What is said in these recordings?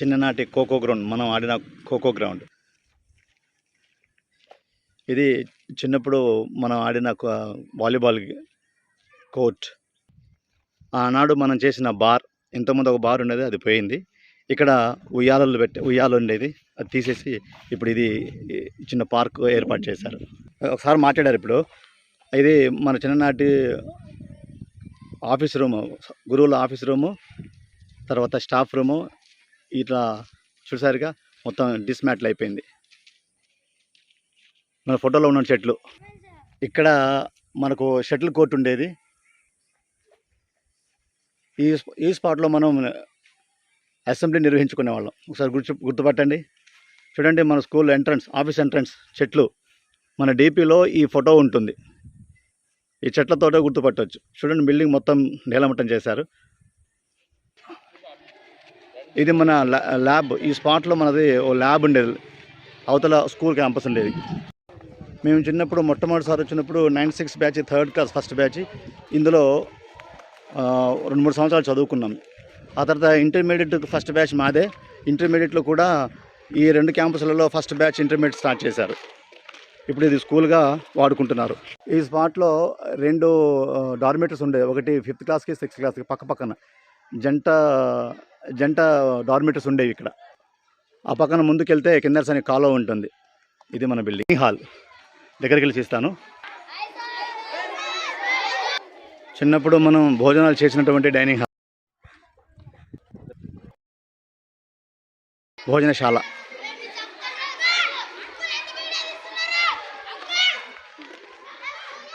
చిన్ననాటి ఖోఖో గ్రౌండ్ మనం ఆడిన ఖోఖో గ్రౌండ్. ఇది చిన్నప్పుడు మనం ఆడిన వాలీబాల్ కోర్ట్. ఆనాడు మనం చేసిన బార్ ఇంతకుముందు ఒక బార్ ఉండేది అది పోయింది. ఇక్కడ ఉయ్యాలలు పెట్టి ఉయ్యాలు ఉండేది అది తీసేసి ఇప్పుడు ఇది చిన్న పార్క్ ఏర్పాటు చేశారు. ఒకసారి మాట్లాడారు ఇప్పుడు. ఇది మన చిన్ననాటి ఆఫీస్ రూము గురువుల ఆఫీస్ రూము తర్వాత స్టాఫ్ రూము ఇట్లా చూసారుగా మొత్తం డిస్మాటిల్ అయిపోయింది. మన ఫోటోలో ఉన్న చెట్లు. ఇక్కడ మనకు షటిల్ కోర్ట్ ఉండేది. ఈ ఈ స్పాట్లో మనం అసెంబ్లీ నిర్వహించుకునే వాళ్ళం. ఒకసారి గుర్తు గుర్తుపట్టండి. చూడండి మన స్కూల్ ఎంట్రన్స్ ఆఫీస్ ఎంట్రన్స్ చెట్లు. మన డీపీలో ఈ ఫోటో ఉంటుంది. ఈ చెట్లతోటే గుర్తుపట్టవచ్చు చూడండి బిల్డింగ్ మొత్తం నేలమట్టం చేశారు. ఇది మన ల్యా- ల్యాబ్ ఈ స్పాట్లో మనది ఓ ల్యాబ్ ఉండేది. అవతల స్కూల్ క్యాంపస్ ఉండేది. మేము చిన్నప్పుడు మొట్టమొదటిసారి వచ్చినప్పుడు nine six batch third class first batch. ఇందులో రెండు మూడు సంవత్సరాలు చదువుకున్నాం. ఆ తర్వాత ఇంటర్మీడియట్ ఫస్ట్ బ్యాచ్ మాదే. ఇంటర్మీడియట్లో కూడా ఈ రెండు క్యాంపస్లలో ఫస్ట్ బ్యాచ్ ఇంటర్మీడియట్ స్టార్ట్ చేశారు. ఇప్పుడు ఇది స్కూల్గా వాడుకుంటున్నారు. ఈ స్పాట్లో రెండు డార్మేటర్స్ ఉండేవి. ఒకటి ఫిఫ్త్ క్లాస్కి సిక్స్త్ క్లాస్కి పక్క పక్కన జంట జంట డార్మేటర్స్ ఉండేవి ఇక్కడ. ఆ పక్కన ముందుకెళ్తే కిందర్స్ అనే కాలువ ఉంటుంది. ఇది మన బిల్డింగ్ హాల్ దగ్గరికి వెళ్ళి చూస్తాను. చిన్నప్పుడు మనం భోజనాలు చేసినటువంటి డైనింగ్ హాల్ భోజనశాల.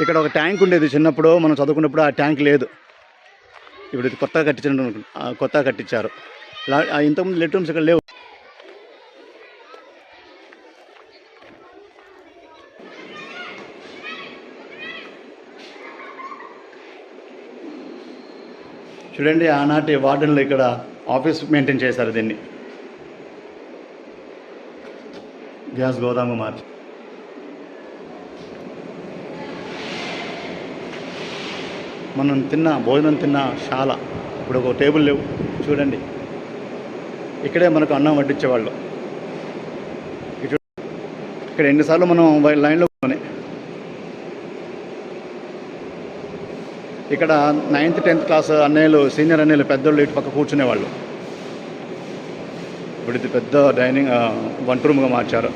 ఇక్కడ ఒక ట్యాంక్ ఉండేది చిన్నప్పుడు. మనం చదువుకున్నప్పుడు ఆ ట్యాంక్ లేదు. ఇప్పుడు ఇది కొత్తగా కట్టించడం కొత్తగా కట్టించారు. ఇంతకుముందు లెట్ రూమ్స్ ఇక్కడ లేవు. చూడండి ఆనాటి వార్డెన్లు ఇక్కడ ఆఫీస్ మెయింటైన్ చేశారు దీన్ని. గ్యాస్ గోదాము మార్చి. మనం తిన్న భోజనం తిన్న శాల. ఇప్పుడు ఒక టేబుల్ లేవు. చూడండి. ఇక్కడే మనకు అన్నం వడ్డించేవాళ్ళు. ఇక్కడ ఎన్నిసార్లు మనం లైన్లో ఇక్కడ నైన్త్ టెన్త్ క్లాస్ అన్నయ్యలు సీనియర్ అన్నయ్యలు పెద్దోళ్ళు ఇటు పక్క కూర్చునేవాళ్ళు. ఇప్పుడు ఇది పెద్ద డైనింగ్ వంట రూమ్గా మార్చారు.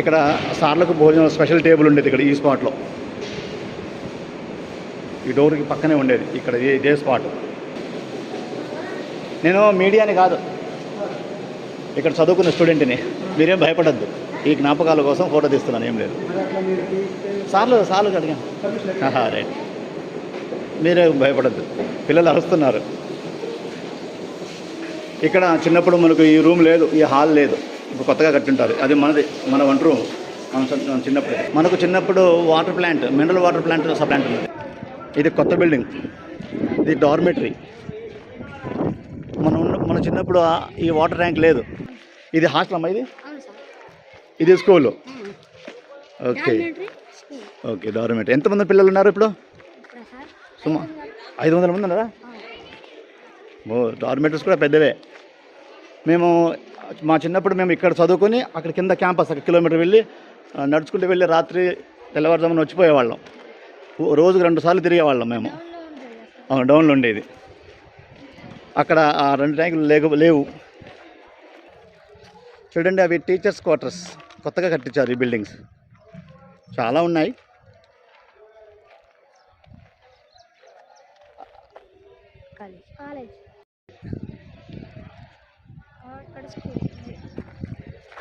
ఇక్కడ సార్లకు భోజనం స్పెషల్ టేబుల్ ఉండేది ఇక్కడ ఈ స్పాట్లో. ఈ డోర్కి పక్కనే ఉండేది. ఇక్కడ ఇదే- స్పాట్. నేను మీడియాని కాదు. ఇక్కడ చదువుకున్న స్టూడెంట్ని. మీరేం భయపడద్దు. ఈ జ్ఞాపకాల కోసం ఫోటో తీస్తున్నాను. ఏం లేదు. సార్లు సార్లు అడిగాను. రైట్. మీరే భయపడద్దు. పిల్లలు అరుస్తున్నారు. ఇక్కడ చిన్నప్పుడు మనకు ఈ రూమ్ లేదు ఈ హాల్ లేదు. ఇప్పుడు కొత్తగా కట్టుంటారు. అది మనది మన వంట రూమ్. మన చిన్నప్పుడు. మనకు చిన్నప్పుడు water plant mineral water plant sub plant ఉంది ఇది కొత్త బిల్డింగ్. ఇది డార్మెటరీ మనం ఉన్న- మన చిన్నప్పుడు ఈ వాటర్ ట్యాంక్ లేదు. ఇది హాస్టల్ అమ్మా ఇది? ఇది స్కూల్ ఓకే ఓకే డార్మెటరీ ఎంతమంది పిల్లలు ఉన్నారు ఇప్పుడు? సుమా ఐదు వందల మంది ఉన్నారా? ఓ డార్మెటరీస్ కూడా పెద్దవే. మేము మా చిన్నప్పుడు మేము ఇక్కడ చదువుకొని అక్కడ కింద క్యాంపస్ అక్కడ కిలోమీటర్ వెళ్ళి నడుచుకుంటూ వెళ్ళి రాత్రి తెల్లవారుజామున వచ్చిపోయేవాళ్ళం. రోజుకు రెండు సార్లు తిరిగేవాళ్ళం మేము. డౌన్లో ఉండేది. అక్కడ ఆ రెండు ట్యాంకులు లేక లేవు. చూడండి అవి టీచర్స్ క్వార్టర్స్. కొత్తగా కట్టించారు ఈ బిల్డింగ్స్. చాలా ఉన్నాయి.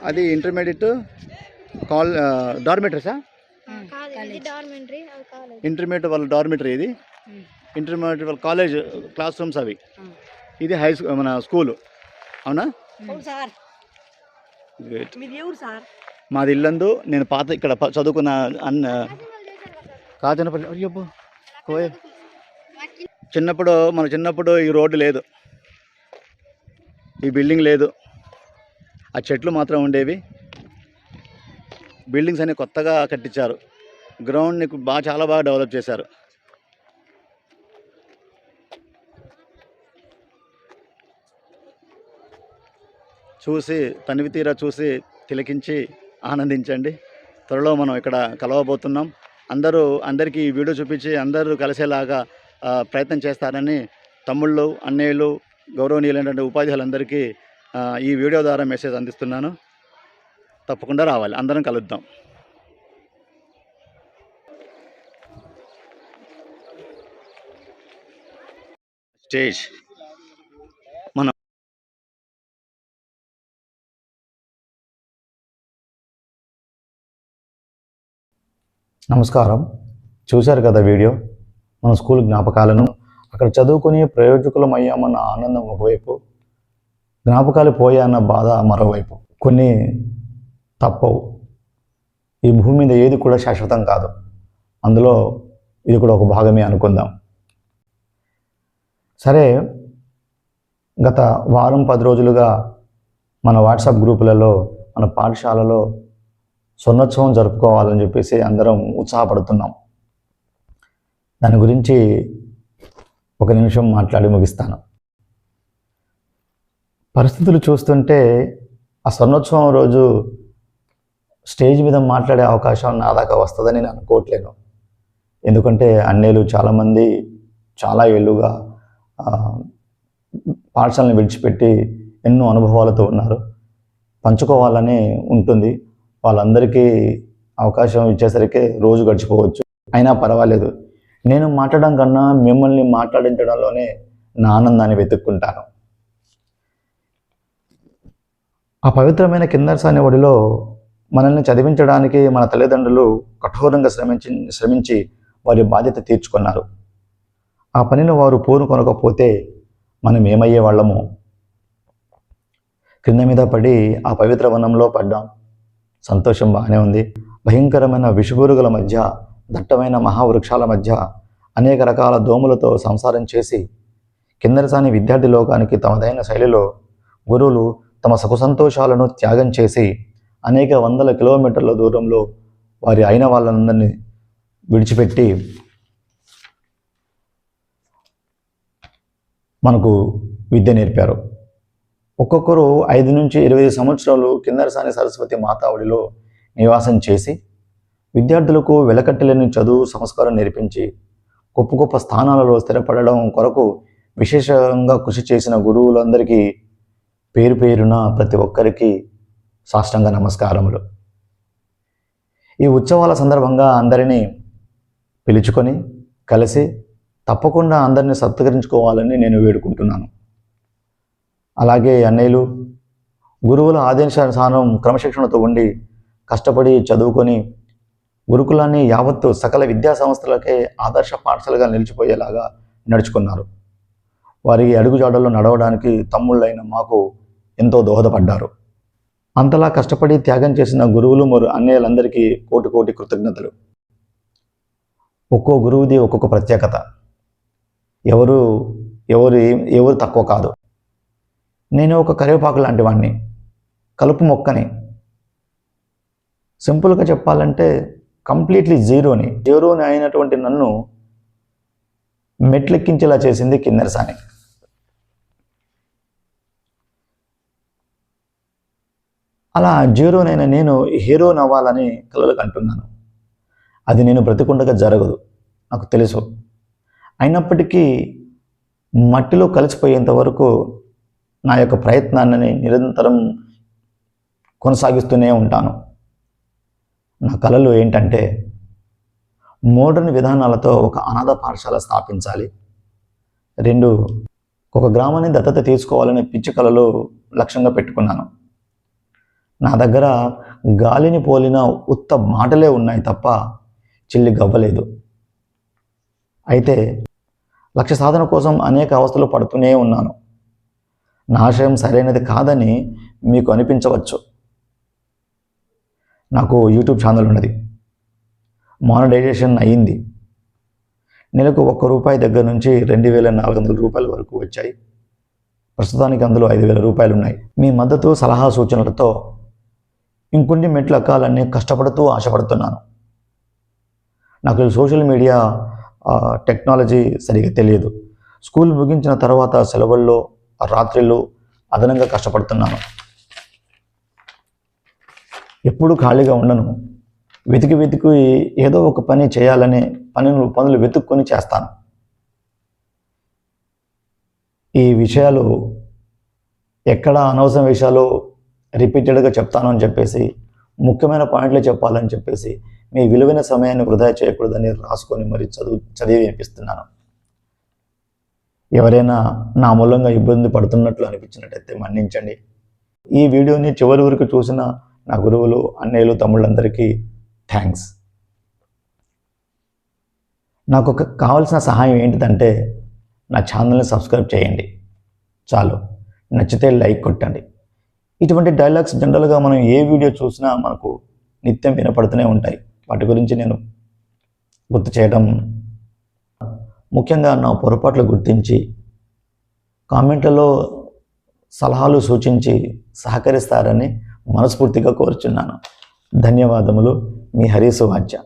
అది ఇంటర్మీడియట్ కాల్ డార్మెటరీసా కాదు ఇది డార్మెంటరీ అది కాలేజ్ ఇంటర్మీడియట్ వాళ్ళ డార్మెటరీ ఇది. ఇంటర్మీడియట్ వాళ్ళ కాలేజ్ క్లాస్ రూమ్స్ అవి. ఇది హై స్కూల్ మన స్కూల్ అవునా. మీది ఎవరు సార్? మాది ఇల్లందు. నేను పాత ఇక్కడ చదువుకున్న అన్న కాజనపల్లి. చిన్నప్పుడు మన చిన్నప్పుడు ఈ రోడ్డు లేదు. ఈ బిల్డింగ్ లేదు. ఆ చెట్లు మాత్రం ఉండేవి. బిల్డింగ్స్ అన్ని కొత్తగా కట్టించారు. గ్రౌండ్ని బాగా చాలా బాగా డెవలప్ చేశారు. చూసి తనివి తీరా చూసి తిలకించి ఆనందించండి. త్వరలో మనం ఇక్కడ కలవబోతున్నాం. అందరూ అందరికీ ఈ వీడియో చూపించి అందరూ కలిసేలాగా ప్రయత్నం చేస్తారని తమ్ముళ్ళు అన్నయ్యలు గౌరవనీయులైనటువంటి ఉపాధ్యాయులందరికీ ఈ వీడియో ద్వారా మెసేజ్ అందిస్తున్నాను. తప్పకుండా రావాలి. అందరం కలుద్దాం. స్టేజ్. మనం నమస్కారం. చూశారు కదా వీడియో? మన స్కూల్ జ్ఞాపకాలను. అక్కడ చదువుకుని ప్రయోజకులం అయ్యామన్న ఆనందం ఒకవైపు జ్ఞాపకాలు పోయాన్న బాధ మరోవైపు. కొన్ని తప్పవు. ఈ భూమి మీద ఏది కూడా శాశ్వతం కాదు. అందులో ఇది కూడా ఒక భాగమే అనుకుందాం. సరే గత వారం పది రోజులుగా మన వాట్సాప్ గ్రూపులలో మన పాఠశాలలో స్వర్ణోత్సవం జరుపుకోవాలని చెప్పేసి అందరం ఉత్సాహపడుతున్నాం. దాని గురించి ఒక నిమిషం మాట్లాడి ముగిస్తాను. పరిస్థితులు చూస్తుంటే ఆ స్వర్ణోత్సవం రోజు స్టేజ్ మీద మాట్లాడే అవకాశం నా దాకా వస్తుందని నేను అనుకోవట్లేను ఎందుకంటే అన్నేలు చాలామంది చాలా ఏళ్ళుగా పాఠశాలను విడిచిపెట్టి ఎన్నో అనుభవాలతో ఉన్నారు. పంచుకోవాలని ఉంటుంది. వాళ్ళందరికీ అవకాశం ఇచ్చేసరికి రోజు గడిచిపోవచ్చు. అయినా పర్వాలేదు. నేను మాట్లాడడం కన్నా మిమ్మల్ని మాట్లాడించడంలోనే నా ఆనందాన్ని వెతుక్కుంటాను. ఆ పవిత్రమైన కిందర్సాని ఒడిలో మనల్ని చదివించడానికి మన తల్లిదండ్రులు కఠోరంగా శ్రమించి శ్రమించి వారి బాధ్యత తీర్చుకున్నారు. ఆ పనిని వారు పూనుకొనకపోతే మనం ఏమయ్యే వాళ్ళము? క్రింద మీద పడి ఆ పవిత్ర వనంలో పడ్డాం. సంతోషం బాగానే ఉంది. భయంకరమైన విషపురుగుల మధ్య దట్టమైన మహావృక్షాల మధ్య అనేక రకాల దోమలతో సంసారం చేసి కిందరిసాని విద్యార్థి లోకానికి తమదైన శైలిలో గురువులు తమ సుఖ సంతోషాలను త్యాగం చేసి అనేక వందల కిలోమీటర్ల దూరంలో వారి అయిన వాళ్ళందరినీ విడిచిపెట్టి మనకు విద్య నేర్పారు. ఒక్కొక్కరు ఐదు నుంచి ఇరవై సంవత్సరాలు కిందరసాని సరస్వతి మాతావుడిలో నివాసం చేసి విద్యార్థులకు వెలకట్టలేని చదువు సంస్కారం నేర్పించి గొప్ప గొప్ప స్థానాలలో స్థిరపడడం కొరకు విశేషంగా కృషి చేసిన గురువులందరికీ పేరు పేరున ప్రతి ఒక్కరికి సాష్టంగా నమస్కారములు. ఈ ఉత్సవాల సందర్భంగా అందరినీ పిలుచుకొని కలిసి తప్పకుండా అందరినీ సత్కరించుకోవాలని నేను వేడుకుంటున్నాను. అలాగే అన్నయ్యలు గురువుల ఆదేశానుసారం క్రమశిక్షణతో ఉండి కష్టపడి చదువుకొని గురుకులాన్ని యావత్తు సకల విద్యా సంస్థలకే ఆదర్శ పాఠశాలగా నిలిచిపోయేలాగా నడుచుకున్నారు. వారి అడుగుజాడల్లో నడవడానికి తమ్ముళ్ళైన మాకు ఎంతో దోహదపడ్డారు. అంతలా కష్టపడి త్యాగం చేసిన గురువులు మరియు అన్నయ్యలందరికీ కోటి కోటి కృతజ్ఞతలు. ఒక్కో గురువుది ఒక్కొక్క ప్రత్యేకత. ఎవరు ఎవరు ఎవరు తక్కువ కాదు. నేను ఒక కరివేపాకు లాంటి వాడిని కలుపు మొక్కని. సింపుల్గా చెప్పాలంటే కంప్లీట్లీ జీరోని జీరోని అయినటువంటి నన్ను మెట్లెక్కించేలా చేసింది కిన్నెరసాని. అలా జీరోనైన నేను హీరోని అవ్వాలని కలలు అంటున్నాను అది నేను బ్రతికుండగా జరగదు నాకు తెలుసు. అయినప్పటికీ మట్టిలో కలిసిపోయేంత వరకు నా యొక్క ప్రయత్నాన్ని నిరంతరం కొనసాగిస్తూనే ఉంటాను. నా కళలు ఏంటంటే మోడర్న్ విధానాలతో ఒక అనాథ పాఠశాల స్థాపించాలి. రెండు ఒక గ్రామాన్ని దత్తత తీసుకోవాలనే పిచ్చి కళలు లక్ష్యంగా పెట్టుకున్నాను. నా దగ్గర గాలిని పోలిన ఉత్త మాటలే ఉన్నాయి తప్ప చిల్లి గవ్వలేదు. అయితే లక్ష్య సాధన కోసం అనేక అవస్థలు పడుతూనే ఉన్నాను. నా ఆశయం సరైనది కాదని మీకు అనిపించవచ్చు. నాకు యూట్యూబ్ ఛానల్ ఉన్నది. మానిటైజేషన్ అయ్యింది నెలకు ఒక్క రూపాయి దగ్గర నుంచి రెండు వేల నాలుగు వందల రూపాయల వరకు వచ్చాయి. ప్రస్తుతానికి అందులో ఐదు వేల రూపాయలు ఉన్నాయి. మీ మద్దతు సలహా సూచనలతో ఇంకొన్ని మెట్లు ఎక్కాలని కష్టపడుతూ ఆశపడుతున్నాను. నాకు సోషల్ మీడియా టెక్నాలజీ సరిగా తెలియదు. స్కూల్ ముగించిన తర్వాత సెలవుల్లో రాత్రిళ్ళు అదనంగా కష్టపడుతున్నాను. ఎప్పుడూ ఖాళీగా ఉండను. వెతికి వెతికి ఏదో ఒక పని చేయాలనే పనులు పనులు వెతుక్కొని చేస్తాను. ఈ విషయాలు ఎక్కడ అనవసరం విషయాలు రిపీటెడ్గా చెప్తాను అని చెప్పేసి ముఖ్యమైన పాయింట్లు చెప్పాలని చెప్పేసి మీ విలువైన సమయాన్ని వృధా చేయకూడదని రాసుకొని మరి చదువు చదివి వినిపిస్తున్నాను. ఎవరైనా నా మూలంగా ఇబ్బంది పడుతున్నట్లు అనిపించినట్టయితే మన్నించండి. ఈ వీడియోని చివరి వరకు చూసిన నా గురువులు అన్నయ్యలు తమ్ముళ్ళందరికీ థ్యాంక్స్. నాకు ఒక కావాల్సిన సహాయం ఏంటిదంటే నా ఛానల్ని సబ్స్క్రైబ్ చేయండి. చాలు. నచ్చితే లైక్ కొట్టండి. ఇటువంటి డైలాగ్స్ జనరల్గా మనం ఏ వీడియో చూసినా మనకు నిత్యం వినపడుతూనే ఉంటాయి. వాటి గురించి నేను గుర్తు చేయడం ముఖ్యంగా నా పొరపాట్లు గుర్తించి కామెంట్లలో సలహాలు సూచించి సహకరిస్తారని మనస్ఫూర్తిగా కోరుచున్నాను. ధన్యవాదములు. మీ హరీసు వాచ్య